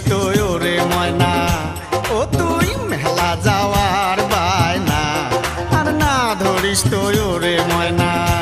তো ওরে ময়না। ও তুই মেলা যাওয়ার বায়না। আর না ধরিস তো ওরে ময়না।